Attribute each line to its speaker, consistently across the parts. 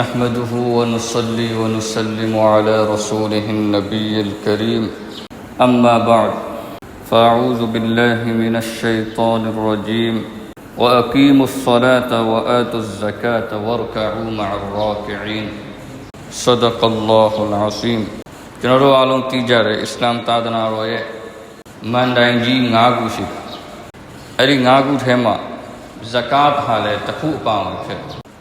Speaker 1: نحمده ونصلي ونسلم على رسوله النبي الكريم. أما بعد فأعوذ بالله من الشيطان الرجيم. وأقيموا الصلاة وآتوا الزكاة واركعوا مع الراكعين. صدق الله العظيم. جنرو عالم تجارة إسلام تادنا روية. من دائن جي ناغو شي. أري ناغو تهما زكاة حالة تخوء پاون شد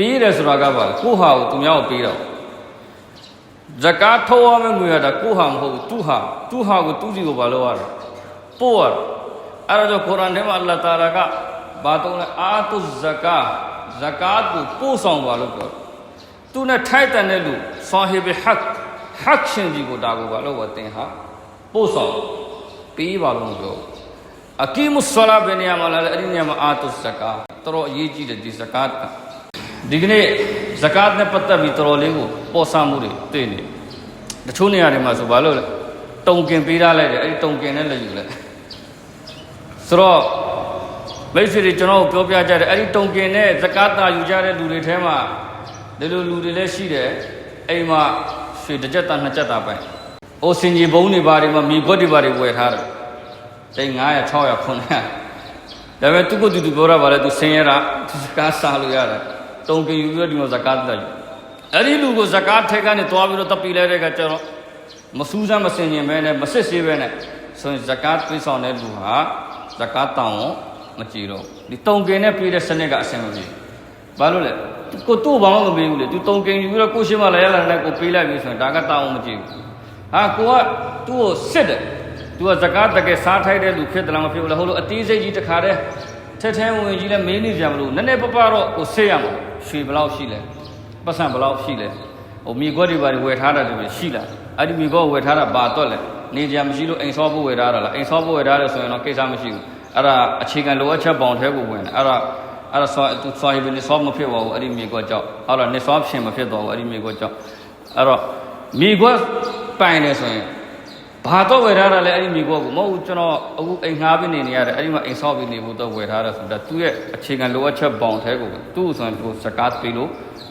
Speaker 1: တနမတ်စုတုတိဆောက်ကြဆိုတဲ့အမိန့်တော်နဲ့အတူတူအာတုဇကာဇကာတ်ပို့ဆောင်ကြဆိုတဲ့စကားလုံးကိုပါတွဲထားတယ်ဘယ်နေရာမှာနမတ်ဖတ်ခိုင်းတယ်အဲ့ဒီနေရာမှာဇကာတ်ပို့ဆောင်ခိုင်းတယ်ဇကာတ်ပေးခိုင်းတယ်မဟုတ်ဘူးဇကာတ်နဲ့ပတ်သက်ပြီးအလ္လာဟ်တာလာတုံးထားတဲ့စကားလုံးပါလေဇကာတ်ကိုပို့ဆောင်ပါဇကာတ်ကိုပို့ဆောင်ပေးတယ်ဆိုတာကပါလေကိုဟာကိုသူများကိုပေးတော့ဇကာတ်ထုတ်ရမယ့်ငွေရတာကိုဟာမဟုတ်ဘူးသူဟာသူဟာကိုသူစီကိုဘာလို့ရတာပို့ရတာအဲ့ဒါကြောင့်ကုရ်အာန်ထဲမှာအလ္လာဟ်တာလာကဘာတုံးလဲအာတုဇကာဇကာတ်ကိုပို့ဆောင်ပါလို့ပြောတယ်သူနဲ့ထိုက်တန်တဲ့လူဆာဟီဘ်ဟက်ဟက်ရှင်ကြီးကိုဒါကိုဘာလို့ဝတ်တင်ဟာပို့ဆောင်ပေးပါလို့ပြောအကီမုဆလာဘယ်နေရာမှာလဲအဲ့ဒီနေရာမှာအာတုဇကာတော်တော်အရေးကြီးတယ်ဒီဇကာတ်က ဒီကနေ့ဇကာတ်နဲ့ပတ်သက်ပြီးတော်တော်လေးကိုပေါ်ဆမှုတွေတွေ့နေတချို့နေရာတွေမှာဆိုဘာလို့လဲတုံကင်ပေးထားလိုက်တယ်အဲ့ဒီတုံကင်နဲ့လည်းယူလိုက်ဆိုတော့မိတ်ဆွေတွေကျွန်တော်ပြောပြကြတယ်အဲ့ဒီတုံကင်နဲ့ဇကာတ်တာယူကြတဲ့လူတွေထဲမှာဒီလိုလူတွေလည်းရှိတယ်အိမ်မှာရွှေတစ်ကြက်တာနှစ်ကြက်တာပဲအိုစင်ကြီးဘုံတွေဘာတွေမှာမိခွက်တွေဘာတွေဝယ်ထားတယ်တိတ်900 600 900ဒါပေမဲ့သူကတူတူပြောတာပါလေသူဆင်းရဲတာသူဇကာတ်စားလို့ရတယ် တုံကင်ယူပြီးတော့ဒီမှာဇကာတ်တက်ယူအဲ့ဒီလူကိုဇကာတ်ထဲကနေတွားပြီးတော့တပ်ပြီးလိုက်တဲ့ကကျတော့မစူးစမ်းမစင်ရင်ပဲနဲ့မစစ်ဆေးပဲနဲ့ဆိုရင်ဇကာတ်ပေးဆောင်တဲ့လူဟာဇကာတ်တောင်းမကြည့်တော့ဒီတုံကင်နဲ့ပေးတဲ့စနစ်ကအဆင်မပြေဘာလို့လဲကိုသူ့ဘာမှမပေးဘူးလေသူတုံကင်ယူပြီးတော့ကိုရှိမလာရလာနဲ့ကိုပေးလိုက်ပြီဆိုရင်ဒါကတောင်းမကြည့်ဘူးဟာကိုကသူ့ကိုစစ်တယ်သူကဇကာတ်တကယ်စားထိုက်တဲ့လူဖြစ်တယ်လားမဖြစ်ဘူးလားဟိုလိုအသေးစိတ်ကြီးတခါတည်းထဲထဲဝင်ကြီးလည်းမင်းနေကြမလို့နည်းနည်းပပတော့ကိုဆေးရမှာ ရွှေဘလောက်ရှိလဲပတ်စံဘလောက်ရှိလဲဟိုမြေခွက်တွေပါဝယ်ထားတာတွေရှိလားအဲ့ဒီမြေခွက်ဝယ်ထားတာဘာတော့လဲနေကြမရှိလို့အိမ်ဆောဖို့ဝယ်ထားတာလားအိမ်ဆောဖို့ဝယ်ထားတယ်ဆိုရင်တော့ကိစ္စမရှိဘူးအဲ့ဒါအခြေခံလိုအပ်ချက်ပေါင်ထဲကိုဝင်တယ်အဲ့ဒါအဲ့ဒါဆောသူဆွာဟီဘနေဆောမဖြစ်ပါဘူးအဲ့ဒီမြေခွက်ကြောင့်ဟုတ်လားနေဆောဖြစ်မဖြစ်တော့ဘူးအဲ့ဒီမြေခွက်ကြောင့်အဲ့တော့မြေခွက်ပိုင်တယ်ဆိုရင် ဘာတော့ဝယ်ထားတာလဲအဲ့ဒီမြေခွက်ကိုမဟုတ်ဘူးကျွန်တော်အခုအိမ်ငှားပြီးနေနေရတယ်အဲ့ဒီမှာအိမ်ဆောပြီးနေဖို့တော့ဝယ်ထားတယ်ဆိုတာသူ့ရဲ့အခြေခံလိုအပ်ချက်ပေါင်ထဲကိုသူ့ဆိုရင်သူစကားပေးလို့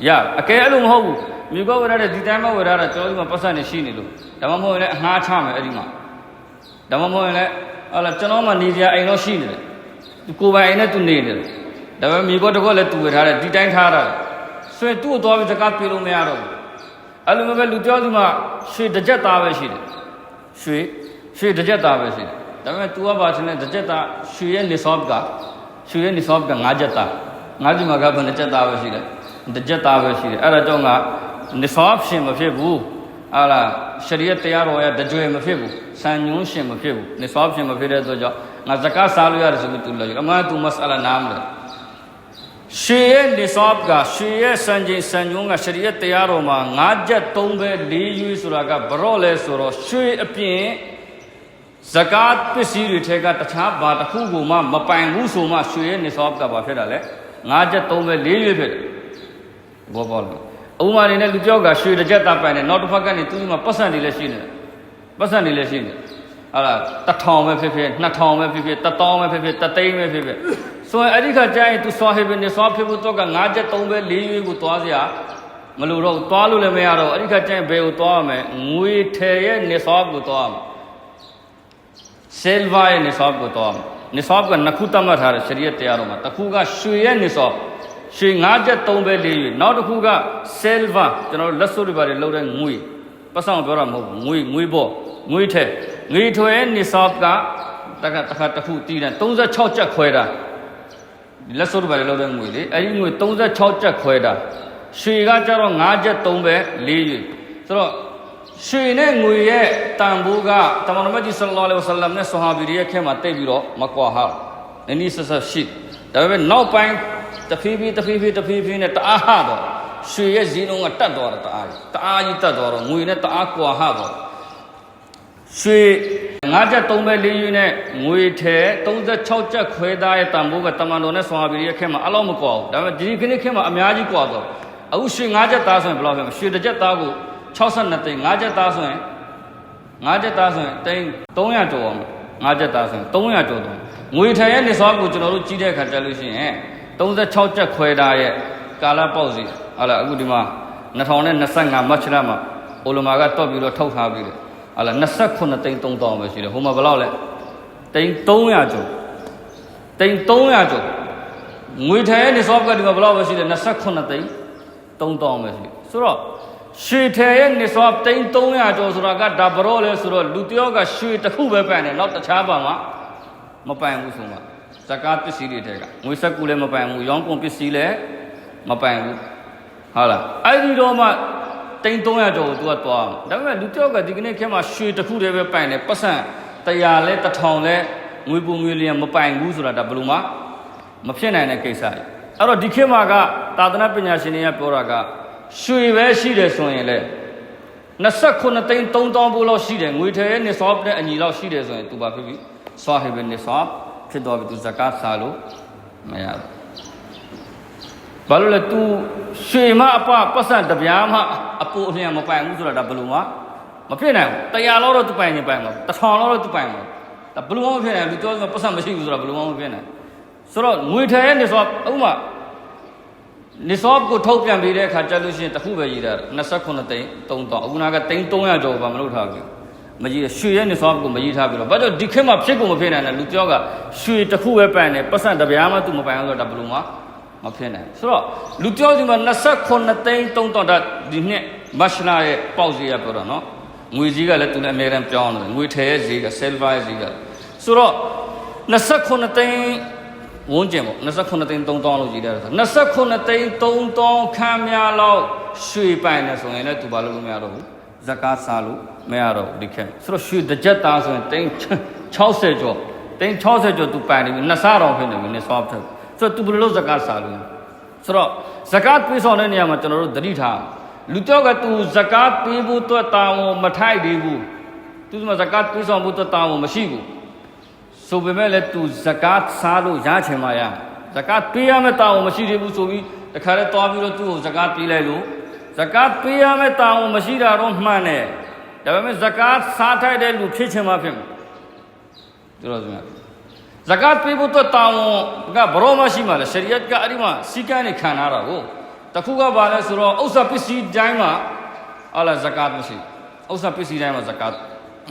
Speaker 1: ရအကဲအဲ့လိုမဟုတ်ဘူးမြေခွက်ဝယ်ထားတဲ့ဒီတိုင်းမှာဝယ်ထားတာကျောင်းကြီးမှာပတ်စံနေရှိနေလို့ဒါမှမဟုတ်ရင်လည်းအငှားချမယ်အဲ့ဒီမှာဒါမှမဟုတ်ရင်လည်းဟာလာကျွန်တော်မှနေကြအိမ်တော့ရှိနေတယ်သူကိုယ်ပိုင်အိမ်နဲ့သူနေနေတယ်ဒါပေမဲ့မြေခွက်တစ်ခွက်လည်းသူဝယ်ထားတယ်ဒီတိုင်းထားတာဆိုရင်သူ့ကိုသွားပြီးစကားပေးလို့မရတော့ဘူးအဲ့လိုမျိုးပဲလူပြောသူမှရွှေတစ်ကြက်သားပဲရှိတယ် ရွှေရွှေတစ်ကြက်သားပဲရှိတယ်ဒါပေမဲ့ तू ကပါချင်းတဲ့တစ်ကြက်သားရွှေရဲ့နေဆော့ကရွှေရဲ့နေဆော့က၅ကြက်သား၅ကြက်မှာကဘယ်နှကြက်သားပဲရှိတယ်တစ်ကြက်သားပဲ ရှိတယ်အဲ့ဒါကြောင့်ကနေဆော့ရှင်မဖြစ်ဘူးဟာလားရှရီယတ်တရားတော်ရဲ့တကြွယ်မဖြစ်ဘူးစံညွှန်းရှင်မဖြစ်ဘူးနေဆော့ရှင်မဖြစ်တဲ့အတွက်ကြောင့်ငါဇကာစားလို့ရတယ်ဆိုပြီး तू လို့အမှန် तू မစအလာနာမ်လေရှေရဲ့နေဆော့ကရှေရဲ့စံချိန်စံညွှန်းကရှရီယတ်တရားတော်မှာ၅ချက်၃ပဲ၄ရွေးဆိုတာကဘရော့လဲဆိုတော့ရွှေအပြင်ဇကာတ်ပစ္စည်းတွေထဲကတခြားဘာတစ်ခုကိုမှမပိုင်ဘူးဆိုမှရွှေရဲ့နေဆော့ကဘာဖြစ်တာလဲ၅ချက်၃ပဲ၄ရွေးဖြစ်တယ်ဘောဘောလို့အုံမာနေနဲ့လူပြောက်ကရွှေတစ်ချက်သားပိုင်တယ်နောက်တစ်ဖက်ကနေသူ့မှာပတ်စံတွေလည်းရှိနေတယ်ပတ်စံတွေလည်းရှိနေတယ်ဟာလားတထောင်ပဲဖြစ်ဖြစ်နှစ်ထောင်ပဲဖြစ်ဖြစ်တသောင်းပဲဖြစ်ဖြစ်တသိန်းပဲဖြစ်ဖြစ် ဆိုရင်အဲ့ဒီခါကျရင် तू ဆွာဟေဘနေဆွာဖြစ်ဖို့တော့က၅ချက်၃ပဲ၄ရွေးကိုသွားစရာမလိုတော့သွားလို့လည်းမရတော့အဲ့ဒီခါကျရင်ဘယ်ကိုသွားရမလဲငွေထဲရဲ့နေဆွာကိုသွားရမယ်ဆယ်ဗာရဲ့နေဆွာကိုသွားရမယ်နေဆွာကနှစ်ခုတတ်မှတ်ထားတယ်ရှရီယတ်တရားတော်မှာတစ်ခုကရွှေရဲ့နေဆွာရွှေ၅ချက်၃ပဲ၄ရွေးနောက်တစ်ခုကဆယ်ဗာကျွန်တော်လက်စွပ်တွေပါတယ်လောက်တဲ့ငွေပတ်စံပြောတာမဟုတ်ဘူးငွေငွေပေါ့ငွေထဲငွေထွဲနေဆွာကတခါတခါတစ်ခုတည်တယ်36ချက်ခွဲတာ လက်စွပ်တွေပါတယ်လောက်တဲ့ငွေလေအဲ့ဒီငွေ36ချက်ခွဲတာရွှေကကြတော့5ချက်3ပဲ4ရွေဆိုတော့ရွှေနဲ့ငွေရဲ့တန်ဖိုးကတမန်တော်မြတ်ကြီးဆလ္လာလဟ်ဝဆလမ်နဲ့ဆဟာဘီတွေရဲ့ခဲမှာတိတ်ပြီးတော့မကွာဟာနည်းနည်းဆက်ဆက်ရှိဒါပေမဲ့နောက်ပိုင်းတဖီးဖီးတဖီးဖီးတဖီးဖီးနဲ့တအားဟတော့ရွှေရဲ့ဈေးနှုန်းကတက်သွားတာတအားကြီးတအားကြီးတက်သွားတော့ငွေနဲ့တအားကွာဟတော့ရွှေ ငါးချက်သုံးပဲလေးရွေးနဲ့ငွေထဲ36ချက်ခွဲသားရဲ့တန်ဖိုးကတမန်တော်နဲ့ဆွာဘီရဲ့ခက်မှာအလောက်မကွာဘူးဒါပေမဲ့ဒီခင်းခက်မှာအများကြီးကွာတော့အခုရွှေငါးချက်သားဆိုရင်ဘယ်လောက်ဖြစ်မလဲရွှေတစ်ချက်သားကို62သိန်းငါးချက်သားဆိုရင်ငါးချက်သားဆိုရင်တိန်း300ကျော်အောင်ငါးချက်သားဆိုရင်300ကျော်တော့ငွေထဲရဲ့နေဆွာကိုကျွန်တော်တို့ကြီးတဲ့အခါတက်လို့ရှိရင်36ချက်ခွဲသားရဲ့ကာလပေါက်စီဟာလာအခုဒီမှာ2025မတ်ချ်လမှာအိုလမာကတော့ပြီးတော့ထုတ်ထားပြီးတယ် ဟာလာ29သိန်း3000ပဲရှိတယ်ဟိုမှာဘယ်လောက်လဲသိန်း300ကျော်သိန်း300ကျော်ငွေထဲရဲ့နေဆွာကဒီမှာဘယ်လောက်ပဲရှိတယ်29သိန်း3000ပဲရှိတယ်ဆိုတော့ရွှေထဲရဲ့နေဆွာသိန်း300ကျော်ဆိုတာကဒါဘရောလဲဆိုတော့လူတယောက်ကရွှေတစ်ခုပဲပန်တယ်နောက်တခြားပါမှာမပန်ဘူးဆိုမှဇကာပစ္စည်းတွေထဲကငွေစက်ကူလည်းမပန်ဘူးရောင်းကုန်ပစ္စည်းလည်းမပိုင်ဘူးဟုတ်လားအဲ့ဒီတော့မှ တိန်300ကျော်ကို तू ကသွားဒါပေမဲ့လူတယောက်ကဒီကနေ့ခေတ်မှာရွှေတစ်ခုတည်းပဲပိုင်တယ်ပတ်စံ100လဲ1000လဲငွေပူငွေလျံမပိုင်ဘူးဆိုတာဒါဘယ်လိုမှမဖြစ်နိုင်တဲ့ကိစ္စကြီးအဲ့တော့ဒီခေတ်မှာကသာသနာပညာရှင်တွေကပြောတာကရွှေပဲရှိတယ်ဆိုရင်လေ29သိန်း3000ဘူးလောက်ရှိတယ်ငွေထဲရဲ့နေဆော့နဲ့အညီလောက်ရှိတယ်ဆိုရင် तू ဘာဖြစ်ပြီဆွာဟီဘင်နေဆော့ဖြစ်တော့ပြီ तू ဇကာတ်စားလို့မရဘူးဘာလို့လဲ तू ရွှေမအပပတ်စံတပြားမှ အပူအလျံမပိုင်ဘူးဆိုတော့ဒါဘယ်လိုမှမဖြစ်နိုင်ဘူးတရားလောက်တော့သူပိုင်နေပိုင်မှာတထောင်လောက်တော့သူပိုင်မှာဒါဘယ်လိုမှမဖြစ်နိုင်ဘူးပြောဆိုပတ်စံမရှိဘူးဆိုတော့ဘယ်လိုမှမဖြစ်နိုင်ဆိုတော့ငွေထည်ရဲ့နေစောဥမာနေစောကိုထုတ်ပြန်ပေးတဲ့အခါကြက်လို့ရှိရင်တစ်ခုပဲရည်တာ28သိန်း3000အခုနာကသိန်း300ကျော်ပါမလုပ်ထားဘူးမကြီးရွှေရဲ့နေစောကိုမကြီးထားပြီးတော့ဘာကြောင့်ဒီခေတ်မှာဖြစ်ကုန်မဖြစ်နိုင်တဲ့လူပြောကရွှေတစ်ခုပဲပိုင်တယ်ပတ်စံတစ်ပြားမှသူမပိုင်အောင်ဆိုတော့ဒါဘယ်လိုမှ မဖြစ်နိုင်ဆိုတော့လူပြောဒီမှာ29သိန်း3000တာဒီနှစ်မတ်လာရဲ့ပေါက်ဈေးရပြောတော့နော်ငွေကြီးကလည်းသူလည်းအများရန်ပြောင်းတယ်ငွေထဲရဲ့ဈေးက silver ရဲ့ဈေးကဆိုတော့29သိန်းဝန်းကျင်ပေါ့29သိန်း3000လို့ကြည်တယ်ဆို29သိန်း3000ခန်းများလောက်ရွှေပိုင်တယ်ဆိုရင်လည်းသူဘာလို့မရတော့ဘူးဇကာစားလို့မရတော့ဘူးဒီခေတ်ဆိုတော့ရွှေတစ်ကြက်သားဆိုရင်သိန်း60ကျော်သိန်း60ကျော်သူပိုင်နေပြီနှစ်ဆတော်ဖြစ်နေပြီနေဆော့ဖက် ဆိုတော့သူဘယ်လိုလုပ်ဇကာစားလို့ဆိုတော့ဇကာပေးဆောင်တဲ့နေရာမှာကျွန်တော်တို့သတိထားလူတော့ကသူဇကာပေးဖို့အတွက်တာဝန်မထိုက်သေးဘူးသူကဇကာပေးဆောင်ဖို့အတွက်တာဝန်မရှိဘူးဆိုပေမဲ့လည်းသူဇကာတ်စားလို့ရချင်မှရဇကာတ်ပေးရမယ့်တာဝန်မရှိသေးဘူးဆိုပြီးတခါတည်းသွားပြီးတော့သူ့ကိုဇကာတ်ပေးလိုက်လို့ဇကာတ်ပေးရမယ့်တာဝန်မရှိတာတော့မှန်တယ်ဒါပေမဲ့ဇကာတ်စားထိုက်တဲ့လူဖြစ်ချင်မှဖြစ်မှာသူတော်စမြတ် ဇကာတ်ပေးဖို့တော့တာဝန်ကဘရောမရှိမှလဲရှရီယတ်ကအဲ့ဒီမှာစီကံနေခံထားတာကိုတခုကဘာလဲဆိုတော့ဥစ္စာပစ္စည်းတိုင်းမှာဟာလာဇကာတ်မရှိဥစ္စာပစ္စည်းတိုင်းမှာဇကာတ်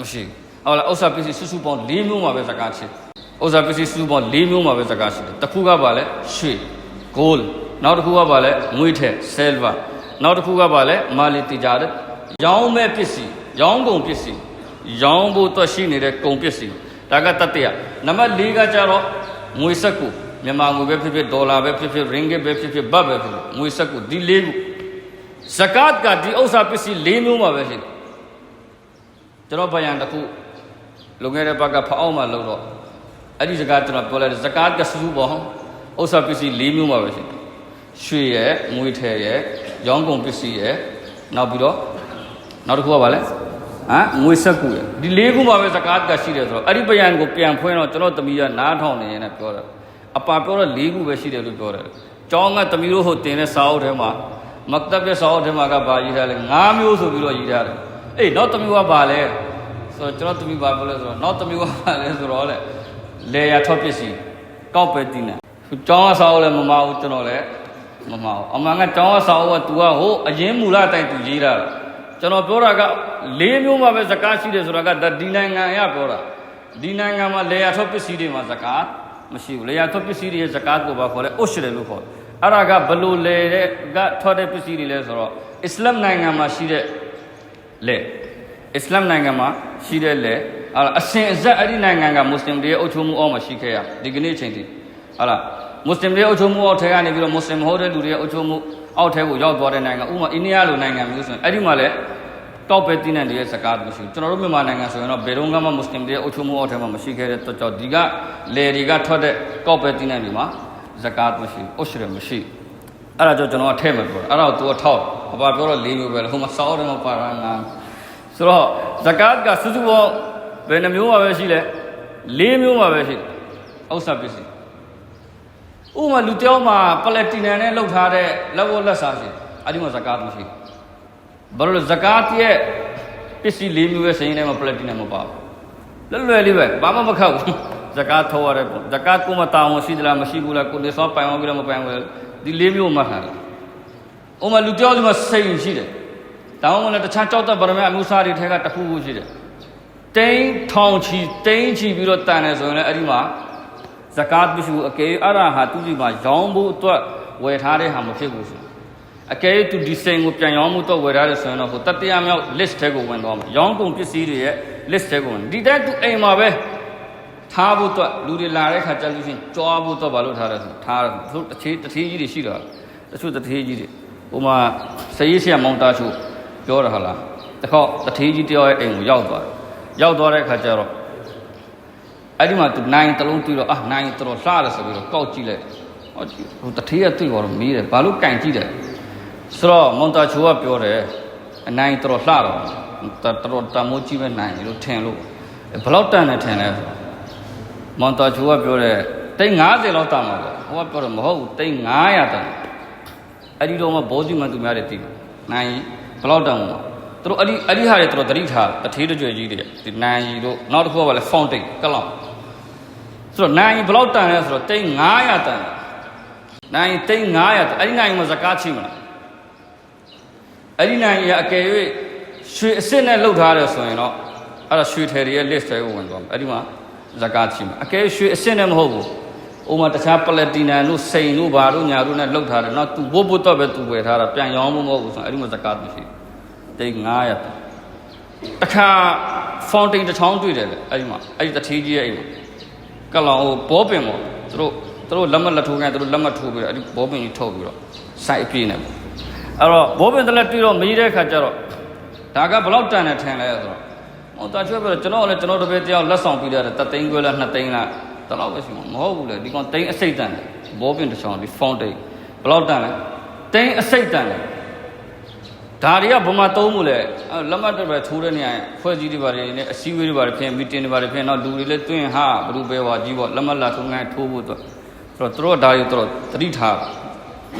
Speaker 1: မရှိဘူးဟုတ်လားဥစ္စာပစ္စည်းစုစုပေါင်း၄မျိုးမှာပဲဇကာတ်ရှိဥစ္စာပစ္စည်းစုစုပေါင်း၄မျိုးမှာပဲဇကာတ်ရှိတယ်တစ်ခုကပါလဲရွှေ gold နောက်တစ်ခုကပါလဲငွေထက် silver နောက်တစ်ခုကပါလဲမာလီတီဂျာတဲ့ရောင်းမဲ့ပစ္စည်းရောင်းကုန်ပစ္စည်းရောင်းဖို့တွက်ရှိနေတဲ့ကုန်ပစ္စည်း ဒါကတတ္တရနံပါတ်၄ကကြတော့ငွေစက်ကိုမြန်မာငွေပဲဖြစ်ဖြစ်ဒေါ်လာပဲဖြစ်ဖြစ် ringgit ပဲဖြစ်ဖြစ်ဘတ်ပဲဖြစ်ဖြစ်ငွေစက်ကိုဒီ၄ခုဇကာတ်ကဒီဥစ္စာပစ္စည်း၄မျိုးမှာပဲရှိတယ်ကျွန်တော်ဗယံတစ်ခုလုံခဲ့တဲ့ဘက်ကဖအောင်မှလုံတော့အဲ့ဒီဇကာတ်ကျွန်တော်ပြောလိုက်တယ်ဇကာတ်ကစူးပေါ့ဥစ္စာပစ္စည်း၄မျိုးမှာပဲရှိတယ်ရွှေရဲ့ငွေထည်ရဲ့ရောင်းကုန်ပစ္စည်းရဲ့နောက်ပြီးတော့နောက်တစ်ခုကဘာလဲ ဟမ်ငွေဆက်ကူရဲ့ဒီ၄ခုမှာပဲဇကာတ်ကရှိတယ်ဆိုတော့အဲ့ဒီပယံကိုပြန်ဖွင့်တော့ကျွန်တော်တမီးကနားထောင်နေရင်လည်းပြောတယ်အပါပြောတော့၄ခုပဲရှိတယ်လို့ပြောတယ်ကျောင်းကတမီးတို့ဟိုတင်တဲ့စာအုပ်ထဲမှာမကတဘ်ရဲ့စာအုပ်ထဲမှာကဘာရေးထားလဲ၅မျိုးဆိုပြီးတော့ရေးထားတယ်အေးနောက်တမီးကဘာလဲဆိုတော့ကျွန်တော်တမီးဘာပြောလဲဆိုတော့နောက်တမီးကဘာလဲဆိုတော့လေလေယာထော့ပစ္စည်းကောက်ပဲတင်တယ်ကျောင်းကစာအုပ်လည်းမမအောင်ကျွန်တော်လည်းမမအောင်အမှန်ကကျောင်းကစာအုပ်က तू ကဟိုအရင်မူလအတိုင်း तू ရေးတာ ကျွန်တော်ပြောတာက၄မျိုးမှပဲဇကာရှိတယ်ဆိုတာကဒီနိုင်ငံအရပြောတာဒီနိုင်ငံမှာလေယာထော့ပစ္စည်းတွေမှာဇကာမရှိဘူးလေယာထော့ပစ္စည်းတွေရဲ့ဇကာကိုဘာခေါ်လဲအုရှရလို့ခေါ်တယ်အဲ့ဒါကဘလို့လေတဲ့ကထော့တဲ့ပစ္စည်းတွေလဲဆိုတော့အစ္စလာမ်နိုင်ငံမှာရှိတဲ့လေအစ္စလာမ်နိုင်ငံမှာရှိတဲ့လေအစင်အဆက်အဲ့ဒီနိုင်ငံကမွတ်စလင်တွေရဲ့အုပ်ချုပ်မှုအောက်မှာရှိခဲ့ရဒီကနေ့အချိန်ထိဟုတ်လားမွတ်စလင်တွေအုပ်ချုပ်မှုအောက်ထဲကနေပြီးတော့မွတ်စလင်မဟုတ်တဲ့လူတွေရဲ့အုပ်ချုပ်မှု အောက်ထဲကိုရောက်သွားတဲ့နိုင်ငံဥပမာအိန္ဒိယလိုနိုင်ငံမျိုးဆိုရင်အဲ့ဒီမှာလည်းတောက်ပဲတင်းတဲ့တွေရဲ့ဇကာတ်မရှိဘူးကျွန်တော်တို့မြန်မာနိုင်ငံဆိုရင်တော့ဘယ်တော့မှမွတ်စလင်တွေရဲ့အုပ်ချုပ်မှုအောက်ထဲမှာမရှိခဲ့တဲ့တော့ကြောင့်ဒီကလေတွေကထွက်တဲ့ကောက်ပဲတင်းတဲ့တွေမှာဇကာတ်မရှိဘူးအုရှရမရှိအဲ့ဒါကြောင့်ကျွန်တော်ကထဲမှာပြောတာအဲ့ဒါကို तू ကထောက်အပါပြောတော့၄မျိုးပဲလေဟိုမှာစောတယ်မပါတာငါဆိုတော့ဇကာတ်ကစုစုပေါင်းဘယ်နှမျိုးပါပဲရှိလဲ၄မျိုးပါပဲရှိတယ်ဥစ္စာပစ္စည်း ဥပမာလူတယောက်မှာပလက်တီနမ်နဲ့လောက်ထားတဲ့လက်ဝတ်လက်စားရှိတယ်အဲ့ဒီမှာဇကာတ်မရှိဘူးဘာလို့လဲဇကာတ်ရဲ့ပစ္စည်း၄မျိုးပဲစရင်ထဲမှာပလက်တီနမ်မပါဘူးလွယ်လွယ်လေးပဲဘာမှမခက်ဘူးဇကာတ်ထောက်ရတယ်ပေါ့ဇကာတ်ကိုမတာဝန်ရှိသလားမရှိဘူးလားကိုနေစောပိုင်အောင်ပြီးတော့မပိုင်ဘူးဒီ၄မျိုးမှတ်ထားတယ်ဥပမာလူတယောက်ဒီမှာစိတ်ရှိတယ်တောင်းမလဲတခြားကြောက်တဲ့ဗရမအမျိုးသားတွေထဲကတစ်ခုခုရှိတယ်တိန်းထောင်ချီတိန်းချီပြီးတော့တန်တယ်ဆိုရင်လည်းအဲ့ဒီမှာ ဇကာတ်မရှိဘူးအကယ်အဲ့ဒါဟာသူဒီမှာရောင်းဖို့အတွက်ဝယ်ထားတဲ့ဟာမဖြစ်ဘူးဆိုအကယ်သူဒီစိန်ကိုပြန်ရောင်းမှုတော့ဝယ်ထားတယ်ဆိုရင်တော့ဟိုတတိယမြောက် list ထဲကိုဝင်သွားမှာရောင်းကုန်ပစ္စည်းတွေရဲ့ list ထဲကိုဝင်ဒီတိုင်းသူအိမ်မှာပဲထားဖို့တော့လူတွေလာတဲ့ခါကြလို့ရှိရင်ကြွားဖို့တော့ဘာလို့ထားလဲဆိုထားတယ်သူတစ်ချေးတစ်ထီးကြီးတွေရှိတော့တချို့တစ်ထီးကြီးတွေဟိုမှာစရေးဆရာမောင်တာချို့ပြောတာဟာလားတစ်ခေါက်တစ်ထီးကြီးတယောက်ရဲ့အိမ်ကိုရောက်သွားတယ်ရောက်သွားတဲ့ခါကျတော့ အဲ့ဒီမှာသူနိုင်တလုံးတွေ့တော့အာနိုင်တော်တော်လှတယ်ဆိုပြီးတော့ကောက်ကြည့်လိုက်ဟောဟိုတစ်ထီးရဲ့တွေ့တော့မေးတယ်ဘာလို့ကင်ကြည့်တယ်ဆိုတော့မောင်တာချိုကပြောတယ်အနိုင်တော်တော်လှတော့တော်တော်တမိုးကြီးပဲနိုင်လို့ထင်လို့ဘယ်လောက်တန်တယ်ထင်လဲဆိုတော့မောင်တော်ချိုကပြောတယ်တိတ်90လောက်တောင်းမှာပေါ့ဟိုကပြောတယ်မဟုတ်ဘူးတိတ်900တောင်းအဲ့ဒီတော့မှဘောဇီမန်သူများတွေတည်နိုင်ဘယ်လောက်တောင်းမှာသူတို့အဲ့ဒီအဲ့ဒီဟာတွေသူတို့သတိထားတထေးတကြွယ်ကြီးတွေဒီနိုင်ရီတို့နောက်တစ်ခုကဘာလဲဖောင်းတိတ်ကလောင် ဆိုတော့နိုင်ဘယ်လောက်တန်လဲဆိုတော့တိတ်900တန်နိုင်တိတ်900အဲ့ဒီနိုင်မှာဇကားချိမလားအဲ့ဒီနိုင်ရအကယ်၍ရွှေအစ်စ်နဲ့လှုပ်ထားတယ်ဆိုရင်တော့အဲ့ဒါရွှေထည်တွေရဲ့ list တွေကိုဝင်သွားမယ်အဲ့ဒီမှာဇကာတ်ရှိမှာအကယ်ရွှေအစ်စ်နဲ့မဟုတ်ဘူး။ဥမာတခြားပလက်တီနမ်တို့စိန်တို့ဘာတို့ညာတို့နဲ့လှုပ်ထားတယ်။နောက်သူဘို့ဘို့တော့ပဲသူဝယ်ထားတာပြန်ရောင်းမမဟုတ်ဘူးဆိုရင်အဲ့ဒီမှာဇကာတ်မရှိဘူး။တိတ်900တခါဖောင်တိန်တစ်ထောင်တွေ့တယ်လေအဲ့ဒီမှာအဲ့ဒီတထီးကြီးရဲ့အိမ်မှာ ကလောင်ဟိုဘောပင်ပေါ့သူတို့သူတို့လက်မလက်ထိုးခိုင်းသူတို့လက်မထိုးပြီးတော့အဲ့ဒီဘောပင်ကြီးထုတ်ပြီးတော့စိုက်အပြည့်နေပေါ့အဲ့တော့ဘောပင်တလက်တွေ့တော့မေးတဲ့ခါကျတော့ဒါကဘယ်လောက်တန်တယ်ထင်လဲဆိုတော့ဟိုတာချွဲပြောကျွန်တော်လည်းကျွန်တော်တပည့်တယောက်လက်ဆောင်ပြီးတယ်တသိန်းခွဲလားနှစ်သိန်းလားတလောက်ပဲရှိမှာမဟုတ်ဘူးလေဒီကောင်သိန်းအစိတ်တန်တယ်ဘောပင်တစ်ချောင်းဒီဖောင်တိန်ဘယ်လောက်တန်လဲသိန်းအစိတ်တန်တယ် ဒါတွေကဘုံမှာသုံးမှုလေအဲ့လက်မှတ်တွေပဲထိုးတဲ့နေရာဖွဲ့စည်းတွေပါတယ်နဲ့အစည်းအဝေးတွေပါတယ်ဖြစ်မီတင်တွေပါတယ်ဖြစ်တော့လူတွေလည်းတွင်းဟာဘလူပဲဝါကြီးပေါ့လက်မှတ်လာထုံးငန်းထိုးဖို့တော့ဆိုတော့သူတို့ဒါတွေသူတို့သတိထား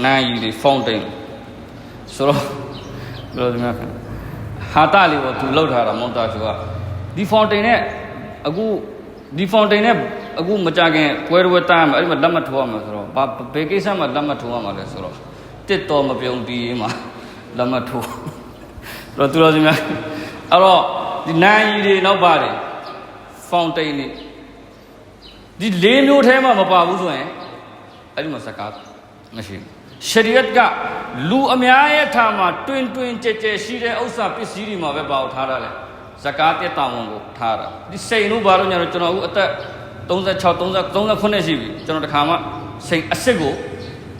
Speaker 1: နိုင်ရီတွေဖောင်တိန်ဆိုတော့ဘယ်လိုဒီမှာဟာတာလေးကိုသူလောက်ထားတာမွန်တာဆိုကဒီဖောင်တိန်နဲ့အခုဒီဖောင်တိန်နဲ့အခုမကြခင်ပွဲတော်တားမှာအဲ့ဒီမှာလက်မှတ်ထိုးရမှာဆိုတော့ဘာဘယ်ကိစ္စမှာလက်မှတ်ထိုးရမှာလဲဆိုတော့တစ်တော်မပြုံတီးရေးမှာ လက်မှတ်ထိုးတော့သူတော်စင်များအဲ့တော့ဒီနိုင်ရီတွေနောက်ပါတယ်ဖောင်တိန်တွေဒီလေးမျိုးထဲမှာမပါဘူးဆိုရင်အဲ့ဒီမှာစကားမရှိဘူးရှရီယတ်ကလူအများရဲ့ထားမှာတွင်တွင်ကြဲကြဲရှိတဲ့ဥစ္စာပစ္စည်းတွေမှာပဲပါအောင်ထားတာလေဇကာတက်တာဝန်ကိုထားတာဒီစိန်တို့ဘာလို့ညာတော့ကျွန်တော်အခုအသက်36 30 39ရှိပြီကျွန်တော်တခါမှစိန်အစ်စ်ကို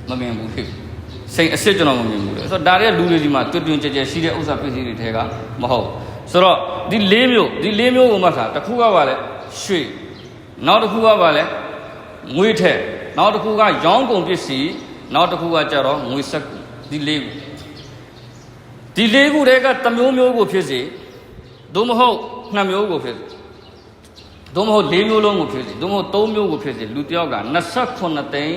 Speaker 1: မမြင်ဘူးဖြစ် စိန်အစ်စ်ကျွန်တော်မမြင်ဘူးလေဆိုတော့ဒါတွေကလူတွေဒီမှာတွင်တွင်ကြဲကြဲရှိတဲ့ဥစ္စာပစ္စည်းတွေထဲကမဟုတ်ဆိုတော့ဒီ၄မျိုးဒီ၄မျိုးကိုမှတ်ထားတစ်ခုကပါလေရွှေနောက်တစ်ခုကပါလေငွေထက်နောက်တစ်ခုကရောင်းကုန်ပစ္စည်းနောက်တစ်ခုကကြတော့ငွေဆက်ကူဒီလေးခုဒီလေးခုတည်းကတစ်မျိုးမျိုးကိုဖြစ်စေသို့မဟုတ်နှစ်မျိုးကိုဖြစ်စေသို့မဟုတ်လေးမျိုးလုံးကိုဖြစ်စေသို့မဟုတ်သုံးမျိုးကိုဖြစ်စေလူတစ်ယောက်က28သိန်း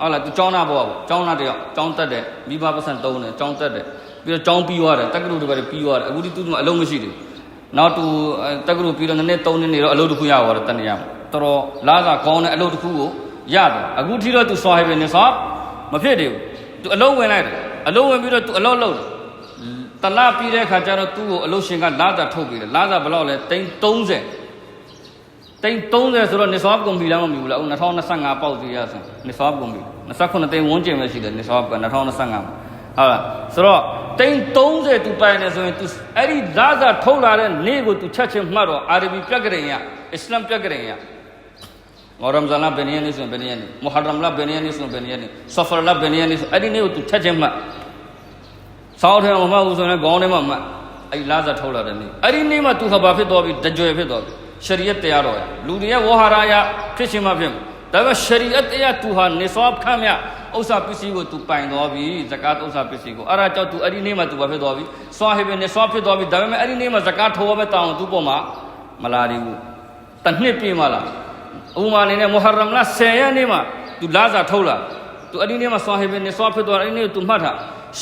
Speaker 1: ဟုတ်လားသူចောင်းသားဘွားပေါ့ចောင်းသားတယောက်ចောင်းတက်တယ်မိဘပတ်စံတုံးတယ်ចောင်းတက်တယ်ပြီးတော့ចောင်းပြီးသွားတယ်တက္ကသိုလ်တွေပဲပြီးသွားတယ်အခုဒီသူကအလုံးမရှိသေးဘူးနောက်သူတက္ကသိုလ်ပြီးတော့နည်းနည်း၃နှစ်နေတော့အလုပ်တစ်ခုရသွားတယ်တနည်းရတော်တော်လာစားကောင်းတဲ့အလုပ်တစ်ခုကိုရတယ်အခုထိတော့သူဆော်ဟိုင်ဘယ်နေဆော့မဖြစ်သေးဘူးသူအလုပ်ဝင်လိုက်တယ်အလုပ်ဝင်ပြီးတော့သူအလုပ်လုပ်တယ်တလပြီးတဲ့အခါကျတော့သူ့ကိုအလုပ်ရှင်ကလာစားထုတ်ပြီးတယ်လာစားဘယ်လောက်လဲ330 တိန်30ဆိုတော့နေဆောပ်ကွန်ပီလာမမြူဘူးလားအခု2025ပေါက်သေးရဆိုနေဆောပ်ကွန်ပီ29တိန်ဝန်းကျင်ပဲရှိတယ်နေဆောပ်က2025 ဟုတ်လားဆိုတော့တိန်30 तू ပိုင်နေဆိုရင် तू အဲ့ဒီလာစာထုတ်လာတဲ့နေ့ကို तू ချက်ချင်းမှတ်တော့အာရဘီပြက်ကလေးရအစ္စလမ်ပြက်ကလေးရမော်ရမ်ဇန်လာဘယ်နည်းနေဆိုရင်ဘယ်နည်းနေမုဟရမ်လာဘယ်နည်းနေဆိုရင်ဘယ်နည်းနေဆဖရလာဘယ်နည်းနေဆိုအဲ့ဒီနေ့ကို तू ချက်ချင်းမှတ်စောင်းထဲမှာမမှတ်ဘူးဆိုရင်ခေါင်းထဲမှာမှတ်အဲ့ဒီလာစာထုတ်လာတဲ့နေ့အဲ့ဒီနေ့မှာ तू ဟာဘာဖြစ်သွားပြီတကြွယ်ဖြစ်သွားပြီ ရှရီယတ်တရားတော်ရလူတွေရဲ့ဝဟာရရဖြစ်ချင်းမှဖြစ်မှာဒါပေမဲ့ရှရီယတ်တရားသူဟာနေဆော့ခမ်းမြဥစ္စာပစ္စည်းကိုသူပိုင်တော်ပြီဇကာတ်ဥစ္စာပစ္စည်းကိုအဲ့ဒါကြောင့်သူအဲ့ဒီနေ့မှသူဘာဖြစ်တော်ပြီဆွာဟိဘနေဆော့ဖြစ်တော်ပြီဒါပေမဲ့အဲ့ဒီနေ့မှဇကာတ်ထိုးရပဲတောင်းသူပေါ်မှာမလာသေးဘူးတနှစ်ပြည့်မှလားဥမာအနေနဲ့မုဟရမ်လ10ရက်နေ့မှသူလာစာထုတ်လာသူအဲ့ဒီနေ့မှဆွာဟိဘနေဆော့ဖြစ်တော်အဲ့ဒီနေ့သူမှတ်တာ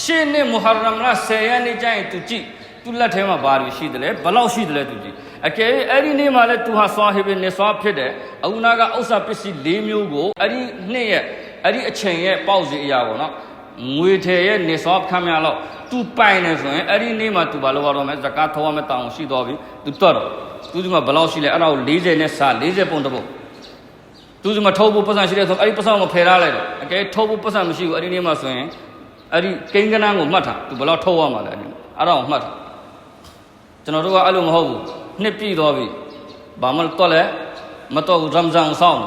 Speaker 1: ရှင်းနေ့မုဟရမ်လ10ရက်နေ့ကျရင်သူကြည့်သူလက်ထဲမှာဘာတွေရှိတယ်လဲဘယ်လောက်ရှိတယ်လဲသူကြည့် အကယ်၍အဲ့ဒီနေ့မှာလဲသူဟာဆွာဟိဘနေဆွာဖြစ်တယ်အခုနာကဥစ္စာပစ္စည်း၄မျိုးကိုအဲ့ဒီနှစ်ရဲ့အဲ့ဒီအချိန်ရဲ့ပေါ့စီအရာပေါ့နော်ငွေထည်ရဲ့နေဆွာခံရလောက်သူပိုင်နေဆိုရင်အဲ့ဒီနေ့မှာသူဘာလို့ရတော့မလဲဇကာထောရမယ်တောင်းရှိတော့ပြီသူတွတ်တော့သူဒီမှာဘယ်လောက်ရှိလဲအဲ့ဒါကို40နဲ့စား40ပုံတစ်ပုံသူဒီမှာထုတ်ဖို့ပတ်စံရှိတယ်ဆိုအဲ့ဒီပတ်စံကိုဖယ်ထားလိုက်တော့အကယ်ထုတ်ဖို့ပတ်စံမရှိဘူးအဲ့ဒီနေ့မှာဆိုရင်အဲ့ဒီကိန်းကနန်းကိုမှတ်ထားသူဘယ်လောက်ထုတ်ရမှာလဲအဲ့ဒါကိုမှတ်ထားကျွန်တော်တို့ကအဲ့လိုမဟုတ်ဘူး နှစ်ပြည့်တော့ပြီဘာမှတော့လဲမတော့ရမ်ဇန်ကိုစောင့်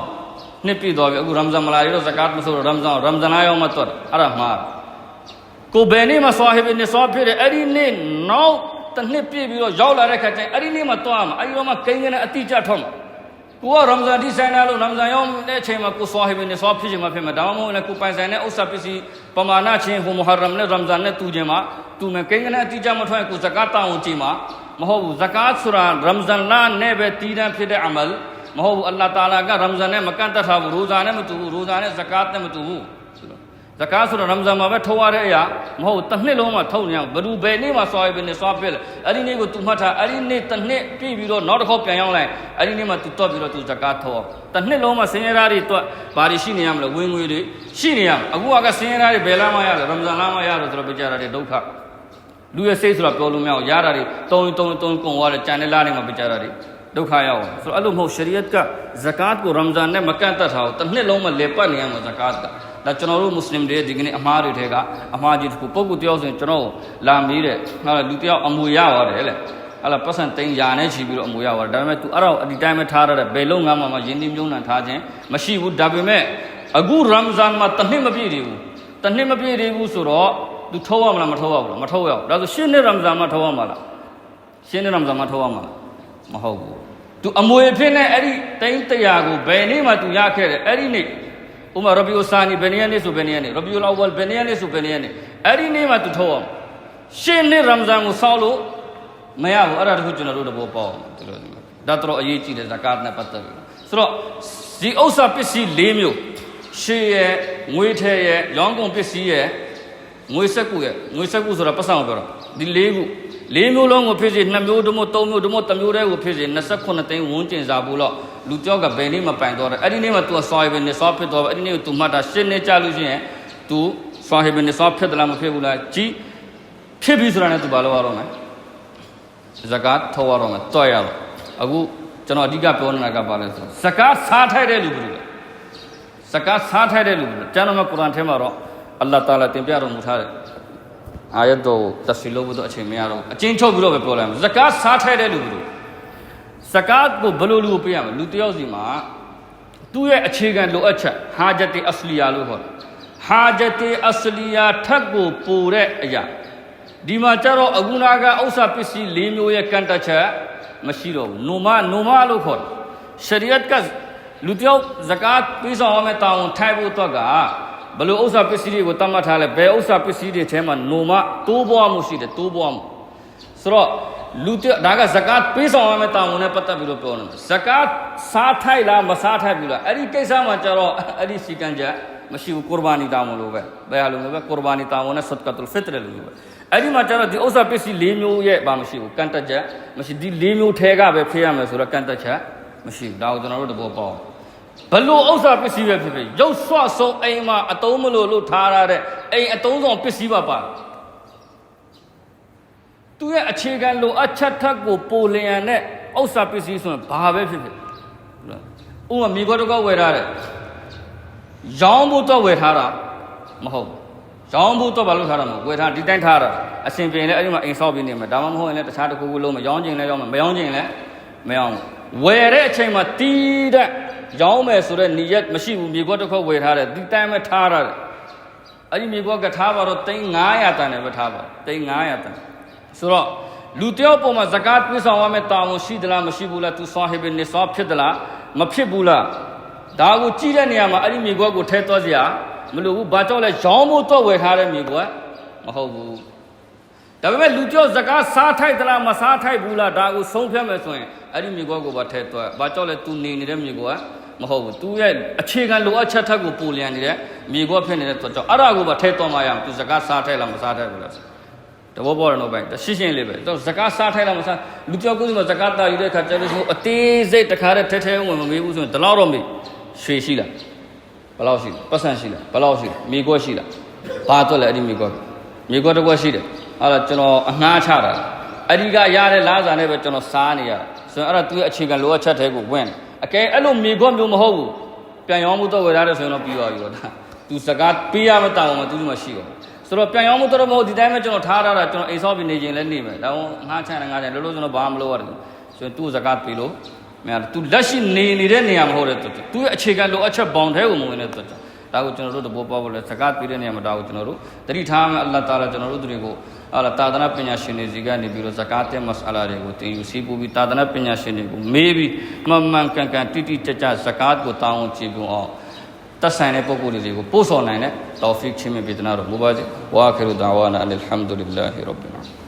Speaker 1: နှစ်ပြည့်တော့ပြီအခုရမ်ဇန်မလာရတော့ဇကာတ်မဆိုတော့ရမ်ဇန်ရမ်ဇန်လာရောက်မှတော့အဲ့ဒါမှားကိုဘယ်နေ့မှာဆွာဟိဘနေဆွာဖြစ်တယ်အဲ့ဒီနေ့နောက်တစ်နှစ်ပြည့်ပြီးတော့ရောက်လာတဲ့ခါကျရင်အဲ့ဒီနေ့မှာတော့မှာအဲ့ဒီတော့မှကိန်းကနန်းအတိအကျထွက်မှာကိုကရမ်ဇန်ဒီဆိုင်လာလို့ရမ်ဇန်ရောက်တဲ့အချိန်မှာကိုဆွာဟိဘနေဆွာဖြစ်ချင်မှဖြစ်မှာဒါမှမဟုတ်လည်းကိုပိုင်ဆိုင်တဲ့ဥစ္စာပစ္စည်းပမာဏချင်းဟိုမဟာရမ်နဲ့ရမ်ဇန်နဲ့တူခြင်းမှာတူမယ်ကိန်းကနန်းအတိအကျမထွက်ရင်ကိုဇကာတ်တောင်းကြည့်မှာ မဟုတ်ဘူးဇကာတ်ဆိုတာရမ်ဇန်လနဲ့ပဲတည်တံ့ဖြစ်တဲ့အမလ်မဟုတ်ဘူးအလ္လာဟ်တာလာကရမ်ဇန်နဲ့မကန့်သက်ထားဘူးရိုဇာနဲ့မတူဘူးရိုဇာနဲ့ဇကာတ်နဲ့မတူဘူးဇကာတ်ဆိုတာရမ်ဇန်မှာပဲထုတ်ရတဲ့အရာမဟုတ်တစ်နှစ်လုံးမှာထုတ်နေအောင်ဘယ်သူဘယ်နေ့မှာဆွာရပဲနဲ့ဆွာပြက်လဲအဲ့ဒီနေ့ကို तू မှတ်ထားအဲ့ဒီနေ့တစ်နှစ်ပြည့်ပြီးတော့နောက်တစ်ခေါက်ပြန်ရောက်လိုက်အဲ့ဒီနေ့မှာ तू တွတ်ပြီးတော့ तू ဇကာတ်ထုတ်အောင်တစ်နှစ်လုံးမှာဆင်းရဲသားတွေတွတ်ဘာတွေရှိနေရမလဲဝင်ငွေတွေရှိနေရမယ်အခုကဆင်းရဲသားတွေဘယ်လာမှရလဲရမ်ဇန်လာမှရလို့ဆိုတော့ပြကြတာတွေဒုက္ခ လူရဲ့စိတ်ဆိုတာပြောလို့မရအောင်ရတာတွေတုံးတုံးတုံးကုန်သွားတယ်ကြံတဲ့လားတွေမှာပြကြတာတွေဒုက္ခရောက်အောင်ဆိုတော့အဲ့လိုမဟုတ်ရှရီယတ်ကဇကာတ်ကိုရမ်ဇန်နဲ့မကန့်သက်ထားဘူးတစ်နှစ်လုံးမှာလေပတ်နေရမှာဇကာတ်ကဒါကျွန်တော်တို့မွတ်စလင်တွေဒီကနေ့အမှားတွေထဲကအမှားကြီးတစ်ခုပုဂ္ဂိုလ်တယောက်ဆိုရင်ကျွန်တော်လာမေးတယ်ဟာလူတယောက်အမွေရပါတယ်လေအဲ့လားပတ်စံတိန်ယာနဲ့ချီပြီးတော့အမွေရပါတယ်ဒါပေမဲ့ तू အဲ့ဒါကိုအဒီတိုင်းပဲထားရတဲ့ဘယ်လုံးငါမှမယင်းနှမြုံနှံထားခြင်းမရှိဘူးဒါပေမဲ့အခုရမ်ဇန်မှာတစ်နှစ်မပြည့်သေးဘူးတစ်နှစ်မပြည့်သေးဘူးဆိုတော့ तू ထိုးရမလားမထိုးရဘူးလားမထိုးရဘူးဒါဆိုရှင်းနှစ်ရမ်ဇန်မှာထိုးရမှာလားရှင်းနှစ်ရမ်ဇန်မှာထိုးရမှာလားမဟုတ်ဘူး तू အမွေဖြစ်နေအဲ့ဒီတိန်တရာကိုဘယ်နေ့မှ तू ရခဲ့တယ်အဲ့ဒီနေ့ဥမာရဘီဥဆာနီဘယ်နေ့နေ့ဆိုဘယ်နေ့နေ့ရဘီဥလအဝလ်ဘယ်နေ့နေ့ဆိုဘယ်နေ့နေ့အဲ့ဒီနေ့မှ तू ထိုးအောင်ရှင်းနှစ်ရမ်ဇန်ကိုစောက်လို့မရဘူးအဲ့ဒါတခုကျွန်တော်တို့တဘောပေါအောင်ဒီလိုဒါတော့အရေးကြီးတယ်ဇကာတ်နဲ့ပတ်သက်ပြီးဆိုတော့ဒီဥစ္စာပစ္စည်း၄မျိုးရှေးရဲ့ငွေထဲရဲ့ရောင်းကုန်ပစ္စည်းရဲ့ ငွေစက်ကူရဲ့ငွေစက်ကူဆိုတာပတ်စံကိုပြောတာဒီ၄ခု၄မျိုးလုံးကိုဖြစ်စေ2မျိုးတမို့3မျိုးတမို့1မျိုးတည်းကိုဖြစ်စေ29သိန်းဝန်းကျင်စာဘူးတော့လူကြောက်ကဘယ်နေ့မှပိုင်တော့တယ်အဲ့ဒီနေ့မှ तू ဆွာဟိဘနေဆွာဖြစ်တော့အဲ့ဒီနေ့ကို तू မှတ်တာရှင်းနေကြလို့ရှိရင် तू ဆွာဟိဘနေဆွာဖြစ်တယ်လားမဖြစ်ဘူးလားကြည်ဖြစ်ပြီဆိုတာနဲ့ तू ဘာလုပ်ရတော့မလဲဇကာတ်ထောက်ရတော့မယ်တွက်ရတော့အခုကျွန်တော်အဓိကပြောနေတာကဘာလဲဆိုဇကာတ်စားထိုက်တဲ့လူဘယ်လိုလဲဇကာတ်စားထိုက်တဲ့လူဘယ်လိုလဲကျမ်းတော်မှာကုရ်အာန်ထဲမှာတော့ အလ္လာဟ်တာလာတင်ပြတော်မူထားတယ်အာယတ်တော်တဖ်စီလို့ဘုဒ္ဓအချိန်မရတော့အချင်းချုပ်ပြီးတော့ပဲပြောလိုက်မယ်ဇကာတ်စားထိုက်တဲ့လူဘယ်လိုဇကာတ်ကိုဘယ်လိုလူကိုပေးရမလဲလူတစ်ယောက်စီမှာသူ့ရဲ့အခြေခံလိုအပ်ချက်ဟာဂျတ်တီအစလီယာလို့ခေါ်တယ်ဟာဂျတ်တီအစလီယာထက်ကိုပိုတဲ့အရာဒီမှာကျတော့အခုနာကဥစ္စာပစ္စည်း၄မျိုးရဲ့ကန့်တက်ချက်မရှိတော့ဘူးနိုမနိုမလို့ခေါ်တယ်ရှရီယတ်ကလူတစ်ယောက်ဇကာတ်ပေးဆောင်ရမယ့်တာဝန်ထိုက်ဖို့အတွက်က ဘယ်လိုဥစ္စာပစ္စည်းတွေကိုတတ်မှတ်ထားလဲဘယ်ဥစ္စာပစ္စည်းတွေထဲမှာနိုမတိုးပွားမှုရှိတယ်တိုးပွားမှုဆိုတော့လူတဒါကဇကာတ်ပေးဆောင်ရမယ့်တာဝန်နဲ့ပတ်သက်ပြီးတော့ပြောနေတယ်ဇကာတ်စားထိုက်လားမစားထိုက်ဘူးလားအဲ့ဒီကိစ္စမှာကျတော့အဲ့ဒီစီကံချက်မရှိဘူးကုရ်ဘာနီတာဝန်လို့ပဲဘယ်ဟာလို့လဲကုရ်ဘာနီတာဝန်နဲ့ဆတ်ကတ်တုလ်ဖစ်တရလို့ပဲအဲ့ဒီမှာကျတော့ဒီဥစ္စာပစ္စည်း၄မျိုးရဲ့ဘာမရှိဘူးကန့်တက်ချက်မရှိဒီ၄မျိုးထဲကပဲဖေးရမယ်ဆိုတော့ကန့်တက်ချက်မရှိဘူးဒါကိုကျွန်တော်တို့တဘောပေါအောင် ဘလို့ဥစ္စာပစ္စည်းပဲဖြစ်ဖြစ်ရုပ်ဆွဆုံးအိမ်မှာအတုံးမလို့လို့ထားရတဲ့အိမ်အတုံးဆောင်ပစ္စည်းပါပါသူရဲ့အခြေခံလိုအပ်ချက်ထက်ကိုပိုလျံတဲ့ဥစ္စာပစ္စည်းဆိုရင်ဘာပဲဖြစ်ဖြစ်ဥမာမိခွက်တော့ဝယ်ထားတဲ့ရောင်းဖို့တော့ဝယ်ထားတာမဟုတ်ရောင်းဘူးတော့ဘာလို့ထားတာမဟုတ်ဝယ်ထားဒီတိုင်းထားတာအစင်ပြင်လဲအဲ့ဒီမှာအိမ်ဆောက်ပြီးနေမှာဒါမှမဟုတ်ရင်လည်းတခြားတစ်ခုခုလုံးမရောင်းချင်လဲရောင်းမယ်မရောင်းချင်လည်းမရောင်းဘူးဝယ်တဲ့အချိန်မှာတီးတဲ့ ရောင်းမယ်ဆိုတော့ညီရက်မရှိဘူးမြေကွက်တစ်ခွက်ဝယ်ထားတယ်ဒီတိုင်းပဲထားရတယ်အဲ့ဒီမြေကွက်ကထားပါတော့သိန်း900တန်နဲ့ပဲထားပါသိန်း900တန်ဆိုတော့လူတယောက်ပေါ်မှာဇကာတ်ပြည့်ဆောင်ရမယ်တာဝန်ရှိသလားမရှိဘူးလားသူဆာဟီဘ်နေဆာဖြစ်သလားမဖြစ်ဘူးလားဒါကိုကြည့်တဲ့နေရာမှာအဲ့ဒီမြေကွက်ကိုထဲသွားစရာမလိုဘူးဘာကြောင့်လဲရောင်းဖို့တော့ဝယ်ထားတဲ့မြေကွက်မဟုတ်ဘူးဒါပေမဲ့လူတယောက်ဇကာတ်စားထိုက်သလားမစားထိုက်ဘူးလားဒါကိုဆုံးဖြတ်မယ်ဆိုရင်အဲ့ဒီမြေကွက်ကိုပါထဲသွားဘာကြောင့်လဲ तू နေနေတဲ့မြေကွက် မဟုတ်ဘူးသူရဲ့အခြေခံလိုအပ်ချက်ထက်ကိုပူလျံနေတဲ့မြေကွက်ဖြစ်နေတဲ့အတွက်ကြောင့်အဲ့ဒါကိုပါထဲသွားမှရအောင်သူစကားစားထဲလားမစားထဲဘူးလားတဘောပေါ်ရတော့ပဲရှင်းရှင်းလေးပဲတော့စကားစားထဲလားမစားလူကြောက်ကူးမှာစကားတာယူတဲ့ခါကျတော့အသေးစိတ်တခါတည်းထဲထဲဝင်မမေးဘူးဆိုရင်ဒီလောက်တော့မေးရွှေရှိလားဘယ်လောက်ရှိလဲပတ်စံရှိလားဘယ်လောက်ရှိလဲမြေကွက်ရှိလားဘာတော့လဲအဲ့ဒီမြေကွက်မြေကွက်တစ်ကွက်ရှိတယ်အဲ့ဒါကျွန်တော်အငှားချတာအဲ့ဒီကရတဲ့လားစာနဲ့ပဲကျွန်တော်စားနေရဆိုရင်အဲ့ဒါသူ့ရဲ့အခြေခံလိုအပ်ချက်တွေကိုဝင်တယ် အကဲအဲ့လိုမြေခွက်မျိုးမဟုတ်ဘူးပြန်ရောင်းမှုတော့ဝယ်ထားတယ်ဆိုရင်တော့ပြီးသွားပြီတော့ဒါသူစကားပေးရမတောင်းမှသူ့မှာရှိပါဆိုတော့ပြန်ရောင်းမှုတော့မဟုတ်ဒီတိုင်းပဲကျွန်တော်ထားထားတာကျွန်တော်အိမ်ဆောက်ပြီးနေခြင်းလည်းနေမယ်ဒါမှငှားချမ်းတယ်ငှားချမ်းလောလောကျွန်တော်ဘာမှမလုပ်ရတယ်ဆိုရင်သူ့စကားပေးလို့မြန်သူလက်ရှိနေနေတဲ့နေရာမဟုတ်တဲ့သူသူ့ရဲ့အခြေခံလိုအပ်ချက်ဘောင်ထဲကိုမဝင်တဲ့သူဒါကိုကျွန်တော်တို့တဘောပေါ်ပေါ်လဲစကားပေးတဲ့နေရာမှာဒါကိုကျွန်တော်တို့တတိထားမယ်အလ္လာဟ်တာလာကျွန်တော်တို့တွေကို အလာတာသနာပညာရှင်တွေစီကနေပြီးတော့ဇကာတ်တဲ့မစအလာတွေကိုတင်ယူစီးပူပြီးတာသနာပညာရှင်တွေကိုမေးပြီးမှန်မှန်ကန်ကန်တိတိကျကျဇကာတ်ကိုတောင်းအောင်ကြည့်ပြအောင်သက်ဆိုင်တဲ့ပုဂ္ဂိုလ်တွေကိုပို့ဆောင်နိုင်တဲ့တောဖီကချင်းမြတ်ပြည်နာတော်မူပါစေဝါခိရူဒါဝါနာအလ်ဟမ်ဒူလ illah ရဘ်ဘီလ်